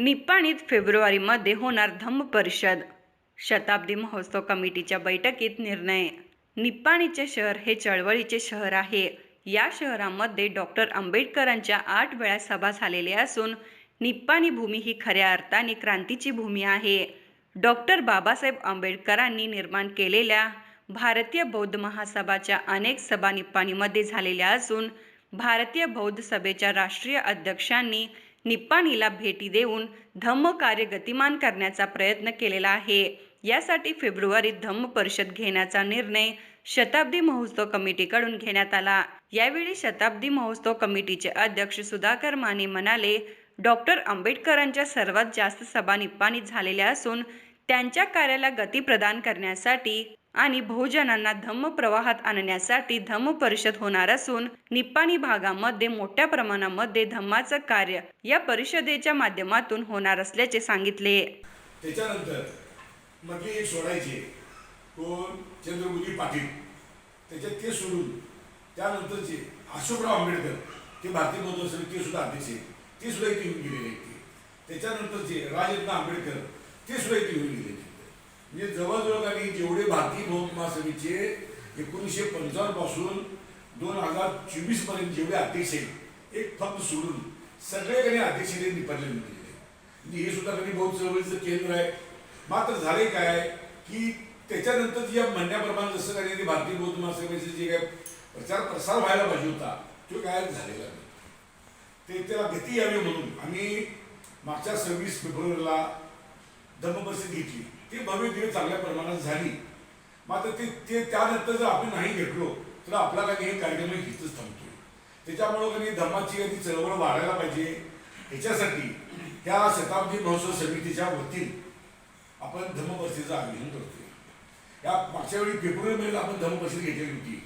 निप्पाणीत फेब्रुवारीमध्ये होणार धम्म परिषद. शताब्दी महोत्सव कमिटीच्या बैठकीत निर्णय. निप्पाणीचे शहर हे चळवळीचे शहर आहे. या शहरामध्ये डॉक्टर आंबेडकरांच्या आठ वेळा सभा झालेल्या असून निप्पाणी भूमी ही खऱ्या अर्थाने क्रांतीची भूमी आहे. डॉक्टर बाबासाहेब आंबेडकरांनी निर्माण केलेल्या भारतीय बौद्ध महासभाच्या अनेक सभा निप्पाणीमध्ये झालेल्या असून भारतीय बौद्ध सभेच्या राष्ट्रीय अध्यक्षांनी निप्पाणीला भेटी देऊन धम्म कार्य गतिमान करण्याचा प्रयत्न केलेला आहे. यासाठी फेब्रुवारीत धम्म परिषद घेण्याचा निर्णय शताब्दी महोत्सव कमिटीकडून घेण्यात आला. यावेळी शताब्दी महोत्सव कमिटीचे अध्यक्ष सुधाकर माने म्हणाले डॉक्टर आंबेडकरांच्या सर्वात जास्त सभा निप्पाणीत झालेल्या असून त्यांच्या कार्याला गती प्रदान करण्यासाठी आणि बहुजनांना धम्म प्रवाहात आणण्यासाठी धम्म परिषद होणार असून निप्पाणी भागामध्ये मोठ्या प्रमाणामध्ये धम्माचं कार्य या परिषदेच्या माध्यमातून होणार असल्याचे सांगितले. त्याच्यानंतर मधले एक सोडायचे कोण चंद्रबुजी पाटील त्याच्यात ते सोडून त्यानंतरचे अशोकराव आंबेडकर ते भारतीय बौद्ध ते सुद्धा अध्यक्ष आहेत. ते सुद्धा इथे येऊन गेलेले आहेत. त्याच्यानंतरचे राजरत्न आंबेडकर ते सुद्धा इथे येऊन म्हणजे जवळजवळ काही जेवढे भारतीय बौद्ध महासभेचे एकोणीसशे पंचावन्नपासून दोन हजार चोवीसपर्यंत जेवढे अध्यक्ष आहेत एक फक्त सोडून सगळे काही अध्यक्ष निपटले म्हणजे हे सुद्धा कधी बौद्ध चळवळीचं केंद्र आहे. मात्र झाले काय की त्याच्यानंतर या म्हणण्याप्रमाणे जसं काही भारतीय बौद्ध महासभेचे जे काय प्रचार प्रसार व्हायला पाहिजे होता तो काय झालेला नाही. ते त्याला गती यावी म्हणून आम्ही मागच्या सव्वीस फेब्रुवारीला धम्मपरिषद घेतली. ती भव्य दिवस चांगल्या प्रमाणात झाली. मात्र ते ते त्यानंतर जर आपण नाही घेतलो तर आपला काही हे कार्यक्रम हितच थांबतोय त्याच्यामुळं काही धर्माची काही चळवळ वाढायला पाहिजे. ह्याच्यासाठी त्या शताब्दी महोत्सव समितीच्या वतीनं आपण धम्मपरिषदेचं आयोजन करतोय. या मागच्या वेळी फेब्रुवारी महिन्यात आपण धम्मपरिषद घेतलेली होती.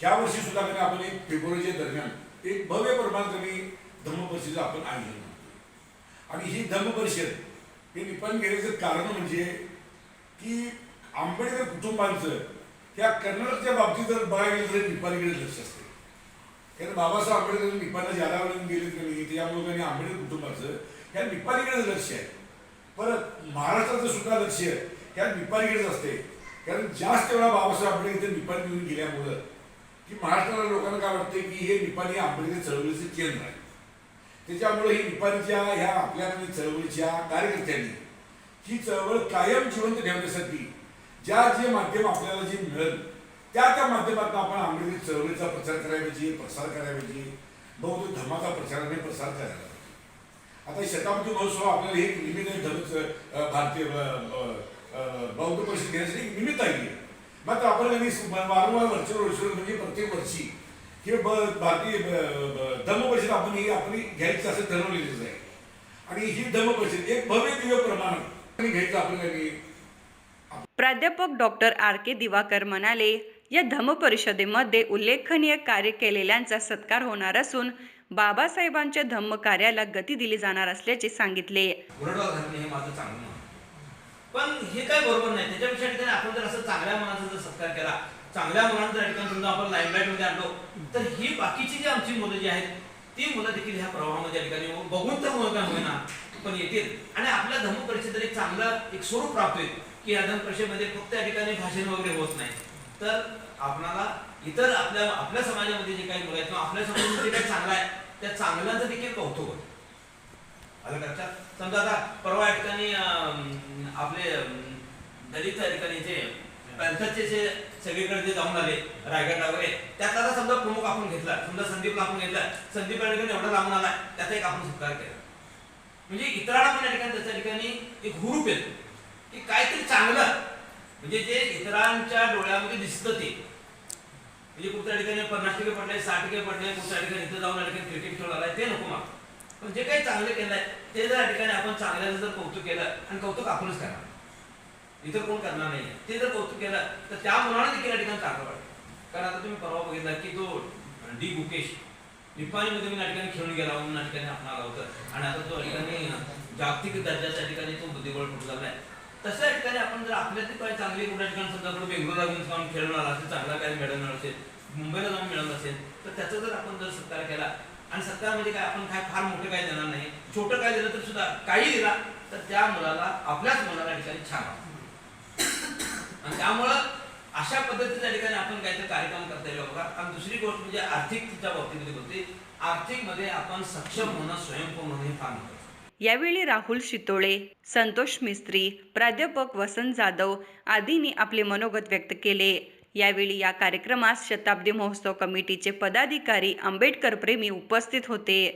ह्या वर्षी सुद्धा कधी आपण एक फेब्रुवारीच्या दरम्यान एक भव्य प्रमाणात कमी धम्मपरिषदेचं आपण आयोजन करतोय. आणि ही धर्मपरिषद हे निपण घेण्याचं कारण म्हणजे की आंबेडकर कुटुंबांचं त्या कन्नडच्या बाबतीत जर बघायला गेलं तर निपाणीकडे लक्ष असते. कारण बाबासाहेब आंबेडकर निपाणला ज्यादा गेले की नाही त्यामुळे त्यांनी आंबेडकर कुटुंबाचं ह्या निपाणीकडेच लक्ष आहे. परत महाराष्ट्राचं सुद्धा लक्ष ह्या निपाणीकडेच असते. कारण जास्त वेळा बाबासाहेब आंबेडकर इथे निपाणी घेऊन गेल्यामुळं की महाराष्ट्राला लोकांना काय वाटते की हे निपाणी आंबेडकर चळवळीचं केंद्र आहे. त्याच्यामुळे ही निपाणीच्या ह्या आपल्याकडे चळवळीच्या कार्यकर्त्यांनी ही चळवळ कायम जिवंत ठेवण्यासाठी ज्या जे माध्यम आपल्याला जे मिळेल त्या त्या माध्यमातून आपण आंबेडकरी चळवळीचा प्रचार करायला पाहिजे प्रसार करायला पाहिजे बौद्ध धर्माचा प्रचार आणि प्रसार करायला पाहिजे. आता शताब्दी महोत्सव आपल्याला हे एक निमित्त आहे धर्म भारतीय बौद्ध परिषद घेण्यासाठी निमित्त आहे. मात्र आपण कधी वारंवार वर्ष वर्ष म्हणजे प्रत्येक वर्षी हे ब भारतीय ब- ब- धम्म परिषद आपण ही आपण घ्यायचं असं ठरवलेलंच आहे. आणि ही धम्म परिषद एक भव्य दिव्य प्रमाणात घ्यायचं आपण काही प्राध्यापक डॉक्टर आर. के. दिवाकर म्हणाले या धम्म परिषदेमध्ये उल्लेखनीय कार्य केलेल्यांचा सत्कार होणार असून बाबासाहेबांच्या धम्म कार्याला गती दिली जाणार असल्याचे सांगितले. हे माझं चांगलं पण हे काय बरोबर नाही त्याच्यापेक्षा चांगल्या मनाचा जर सत्कार केला. चांगल्या मुलांचा जर ठिकाणी समजा आपण लाईमलाईटमध्ये आणलो तर ही बाकीची जी आमची मुलं जी आहेत ती मुलं देखील ह्या प्रवाहामध्ये ठिकाणी बघून तर मुलं काय होईना पण येतील. आणि आपल्या धम्म परिषदेला एक चांगलं एक स्वरूप प्राप्त होईल की या धम्म परिषदेमध्ये फक्त या ठिकाणी भाषण वगैरे होत नाही. तर आपणाला इतर आपल्या आपल्या समाजामध्ये जे काही मुलं आहेत किंवा आपल्या समाजामध्ये जे काही चांगलं आहे त्या चांगल्याचं देखील कौतुक होईल आलं लक्षात? समजा आता परवा या ठिकाणी आपले दलित या ठिकाणी जे पॅन्थरचे जे सगळीकडे जे जाऊन आले रायगडला वगैरे त्याचा आता समजा प्रमुख आपण घेतला समजा संदीपला आपण घेतला संदीप या ठिकाणी एवढा लांबून आला त्याचा एक आपण सत्कार केला. म्हणजे इतरांना पण या ठिकाणी त्याच्या ठिकाणी एक हुरूप येतो की काहीतरी चांगलं म्हणजे जे इतरांच्या डोळ्यामध्ये दिसतं ते. म्हणजे कुठच्या ठिकाणी पन्नास टक्के पडले साठ टक्के पडले कुठच्या ठिकाणी इथं जाऊन या ठिकाणी क्रिकेट खेळला ते नको मग. पण जे काही चांगलं केलंय ते जर या ठिकाणी आपण चांगल्याचं जर कौतुक केलं आणि कौतुक आपणच करणार. इतर कोण करणार नाही ते जर कौतुक केलं तर त्या मुलाने देखील या ठिकाणी चांगलं वाटतं कारण आता तुम्ही परवा बघितला की तो डी गुकेश निपाणीमध्ये मी नाटकाने खेळून गेला म्हणून नाटकाने आपण आला होतं. आणि आता तो ठिकाणी जागतिक दर्जाच्या ठिकाणी तो बुद्धिबळ कुठं झालाय तशा या ठिकाणी आपण जर आपल्यातली काही चांगली कुठल्या ठिकाणी समजा आपण बेंगलोरला घेऊन जाऊन खेळून असेल चांगला काही मिळवणार असेल मुंबईला जाऊन मिळवलं असेल तर त्याचा जर आपण जर सत्कार केला आणि सत्कार म्हणजे काय आपण काय फार मोठं काय देणार नाही. छोटं काय दिलं तर सुद्धा काही दिला तर त्या मुलाला आपल्याच मुलाला ठिकाणी छान वाटतं. आणि त्यामुळं अशा पद्धतीच्या ठिकाणी आपण काहीतरी कार्यक्रम करता येईल बघा आणि दुसरी गोष्ट म्हणजे आर्थिकच्या बाबतीमध्ये बोलते. आर्थिकमध्ये आपण सक्षम होणं स्वयंपूर्ण होणं हे फार महत्वाचं यावेळी राहुल शितोळे संतोष मिस्त्री प्राध्यापक वसंत जाधव आदींनी आपले मनोगत व्यक्त केले. यावेळी या कार्यक्रमास शताब्दी महोत्सव कमिटीचे पदाधिकारी आंबेडकर प्रेमी उपस्थित होते.